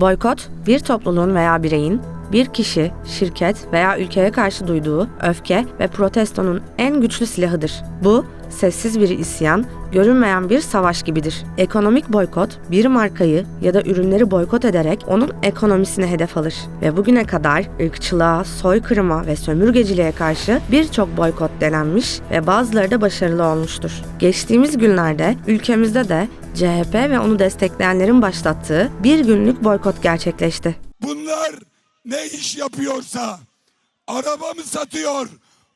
Boykot, bir topluluğun veya bireyin bir kişi, şirket veya ülkeye karşı duyduğu öfke ve protestonun en güçlü silahıdır. Bu, sessiz bir isyan, görünmeyen bir savaş gibidir. Ekonomik boykot, bir markayı ya da ürünleri boykot ederek onun ekonomisine hedef alır. Ve bugüne kadar ırkçılığa, soykırıma ve sömürgeciliğe karşı birçok boykot denenmiş ve bazıları da başarılı olmuştur. Geçtiğimiz günlerde ülkemizde de CHP ve onu destekleyenlerin başlattığı bir günlük boykot gerçekleşti. Bunlar ne iş yapıyorsa araba mı satıyor?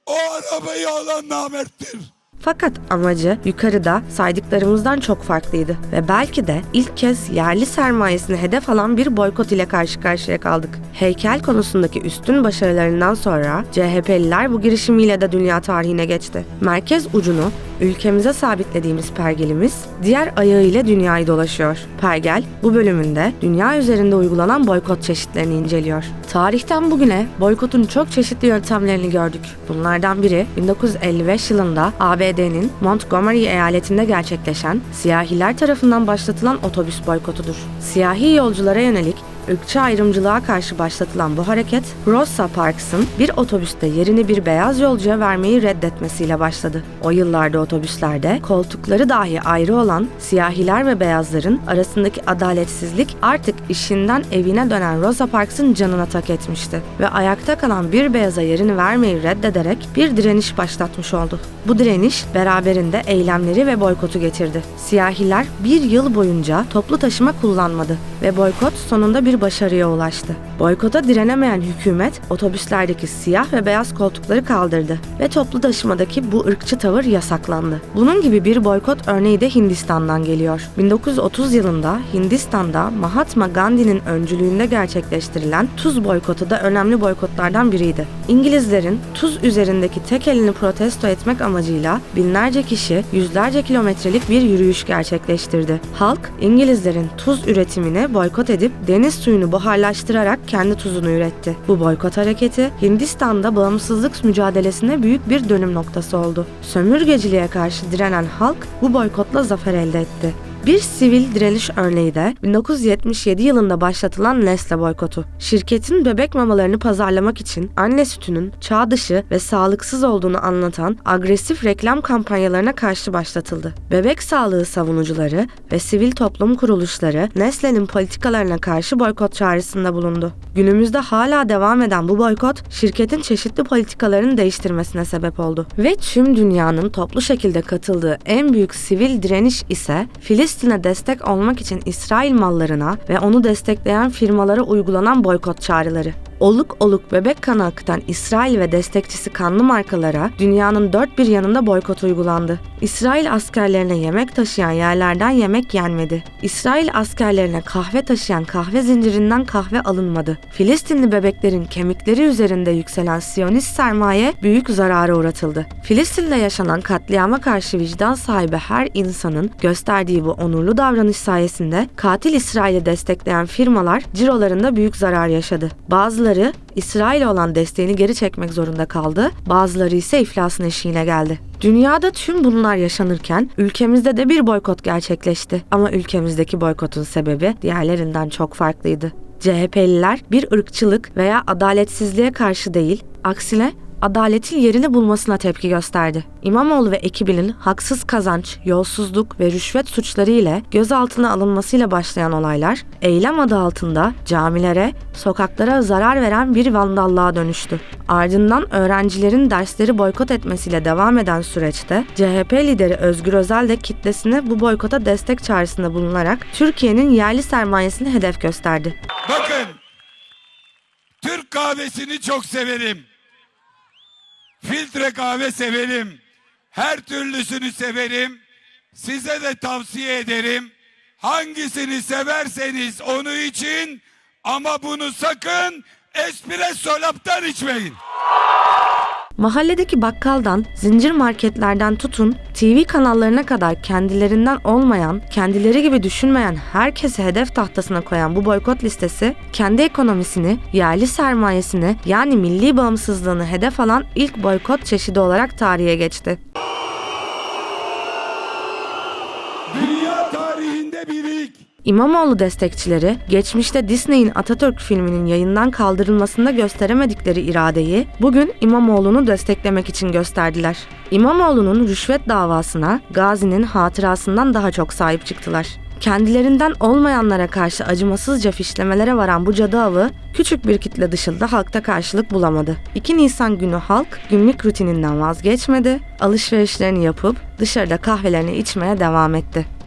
O arabayı alan namerttir. Fakat amacı yukarıda saydıklarımızdan çok farklıydı ve belki de ilk kez yerli sermayesini hedef alan bir boykot ile karşı karşıya kaldık. Heykel konusundaki üstün başarılarından sonra CHP'liler bu girişimiyle de dünya tarihine geçti. Merkez ucunu ülkemize sabitlediğimiz pergelimiz diğer ayağıyla dünyayı dolaşıyor. Pergel bu bölümünde dünya üzerinde uygulanan boykot çeşitlerini inceliyor. Tarihten bugüne boykotun çok çeşitli yöntemlerini gördük. Bunlardan biri 1955 yılında ABD'nin Montgomery eyaletinde gerçekleşen siyahiler tarafından başlatılan otobüs boykotudur. Siyahi yolculara yönelik ırkçı ayrımcılığa karşı başlatılan bu hareket, Rosa Parks'ın bir otobüste yerini bir beyaz yolcuya vermeyi reddetmesiyle başladı. O yıllarda otobüslerde koltukları dahi ayrı olan siyahiler ve beyazların arasındaki adaletsizlik artık işinden evine dönen Rosa Parks'ın canına tak etmişti ve ayakta kalan bir beyaza yerini vermeyi reddederek bir direniş başlatmış oldu. Bu direniş beraberinde eylemleri ve boykotu getirdi. Siyahiler bir yıl boyunca toplu taşıma kullanmadı ve boykot sonunda bir başarıya ulaştı. Boykota direnemeyen hükümet otobüslerdeki siyah ve beyaz koltukları kaldırdı ve toplu taşımadaki bu ırkçı tavır yasaklandı. Bunun gibi bir boykot örneği de Hindistan'dan geliyor. 1930 yılında Hindistan'da Mahatma Gandhi'nin öncülüğünde gerçekleştirilen tuz boykotu da önemli boykotlardan biriydi. İngilizlerin tuz üzerindeki tek elini protesto etmek amacıyla binlerce kişi yüzlerce kilometrelik bir yürüyüş gerçekleştirdi. Halk İngilizlerin tuz üretimine boykot edip deniz suyunu buharlaştırarak kendi tuzunu üretti. Bu boykot hareketi Hindistan'da bağımsızlık mücadelesine büyük bir dönüm noktası oldu. Sömürgeciliğe karşı direnen halk bu boykotla zafer elde etti. Bir sivil direniş örneği de 1977 yılında başlatılan Nestle boykotu. Şirketin bebek mamalarını pazarlamak için anne sütünün çağ dışı ve sağlıksız olduğunu anlatan agresif reklam kampanyalarına karşı başlatıldı. Bebek sağlığı savunucuları ve sivil toplum kuruluşları Nestle'nin politikalarına karşı boykot çağrısında bulundu. Günümüzde hala devam eden bu boykot şirketin çeşitli politikalarını değiştirmesine sebep oldu. Ve tüm dünyanın toplu şekilde katıldığı en büyük sivil direniş ise Filistin'e destek olmak için İsrail mallarına ve onu destekleyen firmalara uygulanan boykot çağrıları. Oluk oluk bebek kanı akıtan İsrail ve destekçisi kanlı markalara dünyanın dört bir yanında boykot uygulandı. İsrail askerlerine yemek taşıyan yerlerden yemek yenmedi. İsrail askerlerine kahve taşıyan kahve zincirinden kahve alınmadı. Filistinli bebeklerin kemikleri üzerinde yükselen Siyonist sermaye büyük zarara uğratıldı. Filistin'de yaşanan katliama karşı vicdan sahibi her insanın gösterdiği bu onurlu davranış sayesinde katil İsrail'i destekleyen firmalar cirolarında büyük zarar yaşadı. Bazıları İsrail'e olan desteğini geri çekmek zorunda kaldı, bazıları ise iflasın eşiğine geldi. Dünyada tüm bunlar yaşanırken ülkemizde de bir boykot gerçekleşti. Ama ülkemizdeki boykotun sebebi diğerlerinden çok farklıydı. CHP'liler bir ırkçılık veya adaletsizliğe karşı değil, aksine adaletin yerini bulmasına tepki gösterdi. İmamoğlu ve ekibinin haksız kazanç, yolsuzluk ve rüşvet suçları ile gözaltına alınmasıyla başlayan olaylar, eylem adı altında camilere, sokaklara zarar veren bir vandallığa dönüştü. Ardından öğrencilerin dersleri boykot etmesiyle devam eden süreçte CHP lideri Özgür Özel de kitlesine bu boykota destek çağrısında bulunarak Türkiye'nin yerli sermayesini hedef gösterdi. Bakın Türk kahvesini çok severim. Filtre kahve severim. Her türlüsünü severim. Size de tavsiye ederim. Hangisini severseniz onu için ama bunu sakın espresso laptan içmeyin. Mahalledeki bakkaldan, zincir marketlerden tutun, TV kanallarına kadar kendilerinden olmayan, kendileri gibi düşünmeyen herkesi hedef tahtasına koyan bu boykot listesi, kendi ekonomisini, yerli sermayesini yani milli bağımsızlığını hedef alan ilk boykot çeşidi olarak tarihe geçti. Dünya tarihinde bir ilk. İmamoğlu destekçileri geçmişte Disney'in Atatürk filminin yayından kaldırılmasında gösteremedikleri iradeyi bugün İmamoğlu'nu desteklemek için gösterdiler. İmamoğlu'nun rüşvet davasına Gazi'nin hatırasından daha çok sahip çıktılar. Kendilerinden olmayanlara karşı acımasızca fişlemelere varan bu cadı avı küçük bir kitle dışında halkta karşılık bulamadı. 2 Nisan günü halk günlük rutininden vazgeçmedi, alışverişlerini yapıp dışarıda kahvelerini içmeye devam etti.